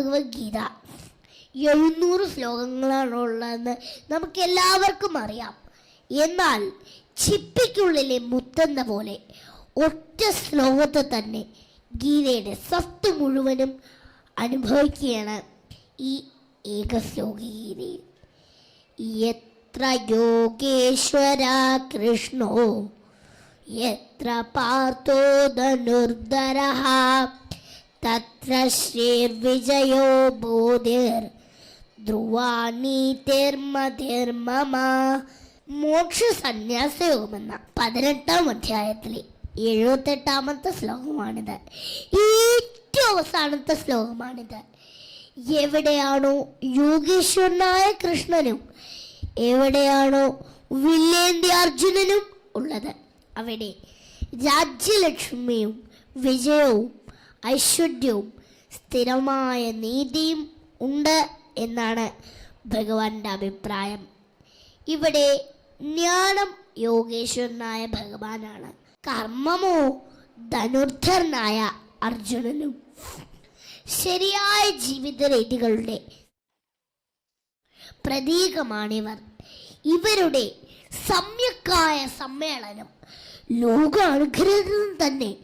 ഭഗവത്ഗീത. എഴുന്നൂറ് ശ്ലോകങ്ങളാണ് ഉള്ളതെന്ന് നമുക്ക് എല്ലാവർക്കും അറിയാം. എന്നാൽ ചിപ്പിക്കുള്ളിലെ മുത്തെന്ന പോലെ ഒറ്റ ശ്ലോകത്തെ തന്നെ ഗീതയുടെ സത്ത് മുഴുവനും അനുഭവിക്കുകയാണ് ഈ ഏകശ്ലോകീതയിൽ എത്ര യോഗേശ്വര കൃഷ്ണോ എത്ര പാർത്ഥോ തത്ര ശ്രീർവിജയോ ബോധിർ. ധ്രുവാണീതിർമതിർമമ പതിനെട്ടാം അധ്യായത്തിലെ എഴുപത്തെട്ടാമത്തെ ശ്ലോകമാണിത്. ഏറ്റവും അവസാനത്തെ ശ്ലോകമാണിത്. എവിടെയാണോ യോഗീശ്വരനായ കൃഷ്ണനും എവിടെയാണോ വില്ലേന്തി അർജുനനും ഉള്ളത്. അവിടെ രാജ്യലക്ഷ്മിയും വിജയവും ഐശ്വര്യവും സ്ഥിരമായ നീതിയും ഉണ്ട് എന്നാണ് ഭഗവാന്റെ അഭിപ്രായം. ഇവിടെ ജ്ഞാനം യോഗേശ്വരനായ ഭഗവാനാണ്. കർമ്മമോ ധനുർദ്ധരനായ അർജുനനും. ശരിയായ ജീവിത രീതികളുടെ പ്രതീകമാണിവർ. ഇവരുടെ സമ്യക്കായ സമ്മേളനം ലോകാനുഗ്രഹത്തിന് തന്നെ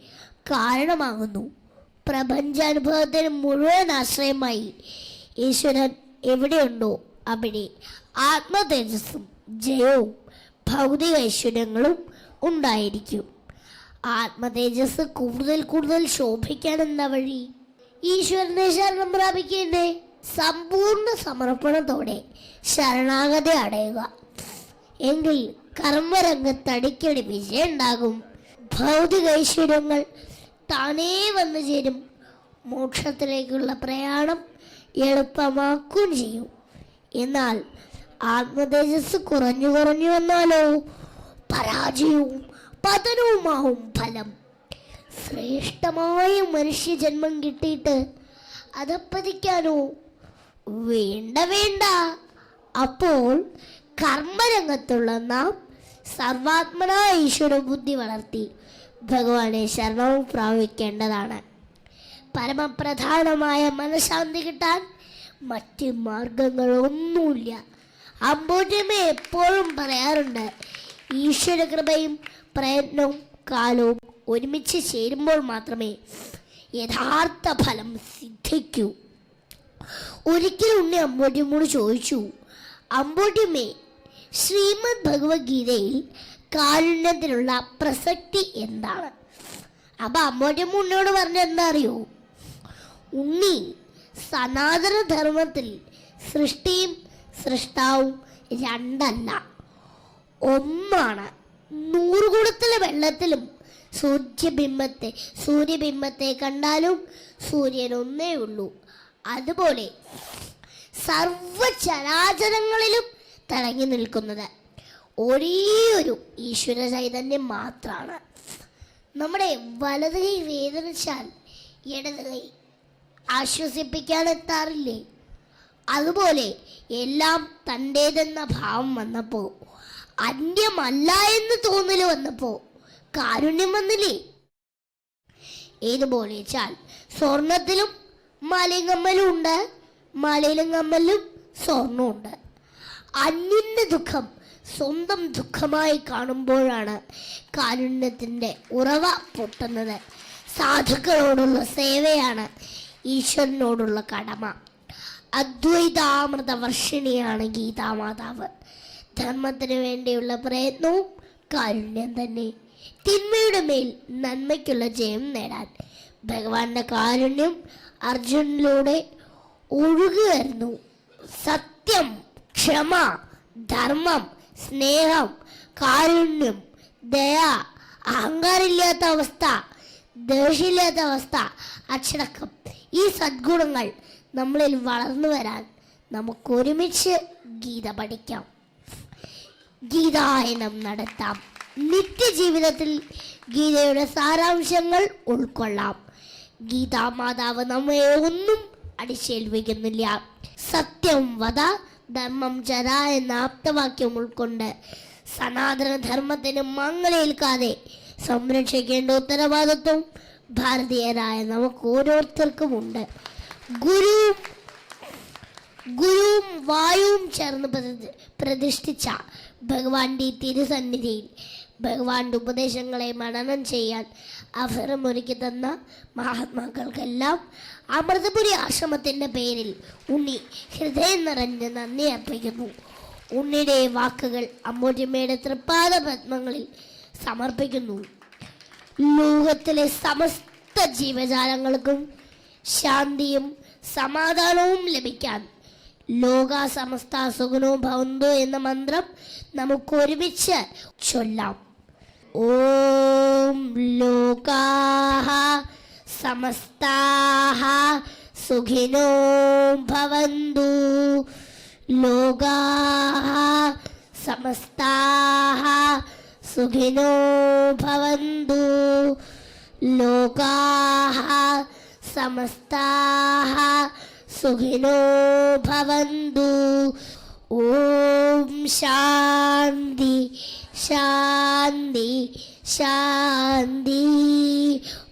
കാരണമാകുന്നു. പ്രപഞ്ചാനുഭവത്തിന് മുഴുവൻ ആശ്രയമായി. ഈശ്വരൻ എവിടെയുണ്ടോ അവിടെ ആത്മതേജസ്സും ജയവും ഭൗതിക ഐശ്വര്യങ്ങളും ഉണ്ടായിരിക്കും. ആത്മതേജസ് കൂടുതൽ കൂടുതൽ ശോഭിക്കാൻ എന്താ വഴി ഈശ്വരനെ ശരണം പ്രാപിക്കേണ്ടേ സമ്പൂർണ സമർപ്പണത്തോടെ ശരണാഗതി അടയുക. എങ്കിൽ കർമ്മരംഗത്ത് അടിക്കടി വിജയം ഉണ്ടാകും ഭൗതിക ഐശ്വര്യങ്ങൾ താനേ വന്നു ചേരും. മോക്ഷത്തിലേക്കുള്ള പ്രയാണം എളുപ്പമാക്കുകയും ചെയ്യും. എന്നാൽ ആത്മതേജസ് കുറഞ്ഞു കുറഞ്ഞു വന്നാലോ? പരാജയവും പതനവുമാവും ഫലം. ശ്രേഷ്ഠമായ മനുഷ്യജന്മം കിട്ടിയിട്ട് അതപ്പതിക്കാനോ വേണ്ട വേണ്ട. അപ്പോൾ കർമ്മരംഗത്തുള്ള നാം സർവാത്മന ഈശ്വര ബുദ്ധി വളർത്തി ഭഗവാനെ ശരണവും പ്രാപിക്കേണ്ടതാണ്. പരമപ്രധാനമായ മനഃശാന്തി കിട്ടാൻ മറ്റ് മാർഗങ്ങളൊന്നുമില്ല. അമ്പൂജമേ എപ്പോഴും പറയാറുണ്ട് ഈശ്വര കൃപയും പ്രയത്നവും കാലവും ഒരുമിച്ച് ചേരുമ്പോൾ മാത്രമേ യഥാർത്ഥ ഫലം സിദ്ധിക്കൂ. ഒരിക്കലും ഉണ്ണി അമ്പോട്ടിയമ്മോട് ചോദിച്ചു അമ്പോട്ടിയമ്മേ ശ്രീമദ് ഭഗവത്ഗീതയിൽ കാരുണ്യത്തിനുള്ള പ്രസക്തി എന്താണ്? അപ്പൊ അമ്മയുടെ ഉണ്ണിയോട് പറഞ്ഞ എന്താ അറിയോ ഉണ്ണി സനാതന ധർമ്മത്തിൽ സൃഷ്ടിയും സൃഷ്ടാവും രണ്ടല്ല. ഒന്നാണ് നൂറുകുടത്തിലെ വെള്ളത്തിലും സൂര്യബിംബത്തെ സൂര്യബിംബത്തെ കണ്ടാലും സൂര്യൻ ഒന്നേ ഉള്ളൂ. അതുപോലെ സർവചരാചരങ്ങളിലും തിളങ്ങി നിൽക്കുന്നത് ഒരേ ഒരു ഈശ്വര ചൈതന്യം മാത്രമാണ് നമ്മുടെ വലത് കൈ വേദനിച്ചാൽ ഇടത് കൈ ആശ്വസിപ്പിക്കാൻ എത്താറില്ലേ അതുപോലെ എല്ലാം തന്റേതെന്ന ഭാവം വന്നപ്പോൾ അന്യമല്ല എന്ന് തോന്നൽ വന്നപ്പോൾ കാരുണ്യം വന്നില്ലേ? ഏതുപോലെ വെച്ചാൽ സ്വർണത്തിലും മാലയും ഉണ്ട് മലയിലും കമ്മലും സ്വർണമുണ്ട് അന്യന്റെ ദുഃഖം സ്വന്തം ദുഃഖമായി കാണുമ്പോഴാണ് കാരുണ്യത്തിന്റെ ഉറവ പൊട്ടുന്നത്. സാധുക്കളോടുള്ള സേവയാണ് ഈശ്വരനോടുള്ള കടമ. അദ്വൈതാമൃത വർഷിണിയാണ് ഗീതാമാതാവ്. ധർമ്മത്തിന് വേണ്ടിയുള്ള പ്രയത്നവും കാരുണ്യം തന്നെ. തിന്മയുടെ മേൽ നന്മയ്ക്കുള്ള ജയം നേടാൻ ഭഗവാന്റെ കാരുണ്യം അർജുനിലൂടെ ഒഴുകുകയായിരുന്നു. സത്യം ക്ഷമ ധർമ്മം സ്നേഹം കാരുണ്യം ദയ അഹങ്കാരമില്ലാത്ത അവസ്ഥ ദേഷ്യമില്ലാത്ത അവസ്ഥ അച്ചടക്കം. ഈ സദ്ഗുണങ്ങൾ നമ്മളിൽ വളർന്നു വരാൻ നമുക്ക് ഒരുമിച്ച് ഗീത പഠിക്കാം. ഗീതായനം നടത്താം. നിത്യജീവിതത്തിൽ ഗീതയുടെ സാരാംശങ്ങൾ ഉൾക്കൊള്ളാം. ഗീതാമാതാവ് നമ്മെ ഒന്നും അടിച്ചേൽപ്പിക്കുന്നില്ല. സത്യം വധ ധർമ്മം ചര എന്ന ആപ്തവാക്യം ഉൾക്കൊണ്ട് സനാതന ധർമ്മത്തിന് മങ്ങളേൽക്കാതെ സംരക്ഷിക്കേണ്ട ഉത്തരവാദിത്വം ഭാരതീയരായ നമുക്ക് ഓരോരുത്തർക്കും ഉണ്ട്. ഗുരു ഗുരുവും വായുവും ചേർന്ന് പ്രതി- പ്രതിഷ്ഠിച്ച ഭഗവാന്റെ തിരുസന്നിധിയിൽ ഭഗവാന്റെ ഉപദേശങ്ങളെ മനനം ചെയ്യാൻ അവസരമൊരുക്കി തന്ന മഹാത്മാക്കൾക്കെല്ലാം അമൃതപുരി ആശ്രമത്തിന്റെ പേരിൽ ഉണ്ണി ഹൃദയം നിറഞ്ഞ് നന്ദി അർപ്പിക്കുന്നു. ഉണ്ണിയുടെ വാക്കുകൾ അമ്മൂറ്റിമ്മയുടെ തൃപ്പാദ പത്മങ്ങളിൽ സമർപ്പിക്കുന്നു. ലോകത്തിലെ സമസ്ത ജീവജാലങ്ങൾക്കും ശാന്തിയും സമാധാനവും ലഭിക്കാൻ ലോക സമസ്ത സുഖനവും ഭവന്തു എന്ന മന്ത്രം നമുക്ക് ഒരുമിച്ച് ചൊല്ലാം. ഓം ലോകാഹ സമസ്താഹ സുഖിനോ ഭവന്തു. ലോകാഹ സമസ്താഹ സുഖിനോ ഭവന്തു. ലോകാഹ സമസ്താഹ സുഖിനോ ഭവന്തു. ഓം ശാന്തി ശാന്തി ശാന്തി.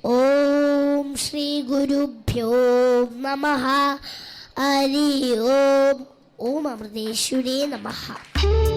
ഓം ശ്രീ ഗുരുഭ്യോ നമ. ഹരി ഓം. ഓം അമൃതേശ്വരേ നമഃ.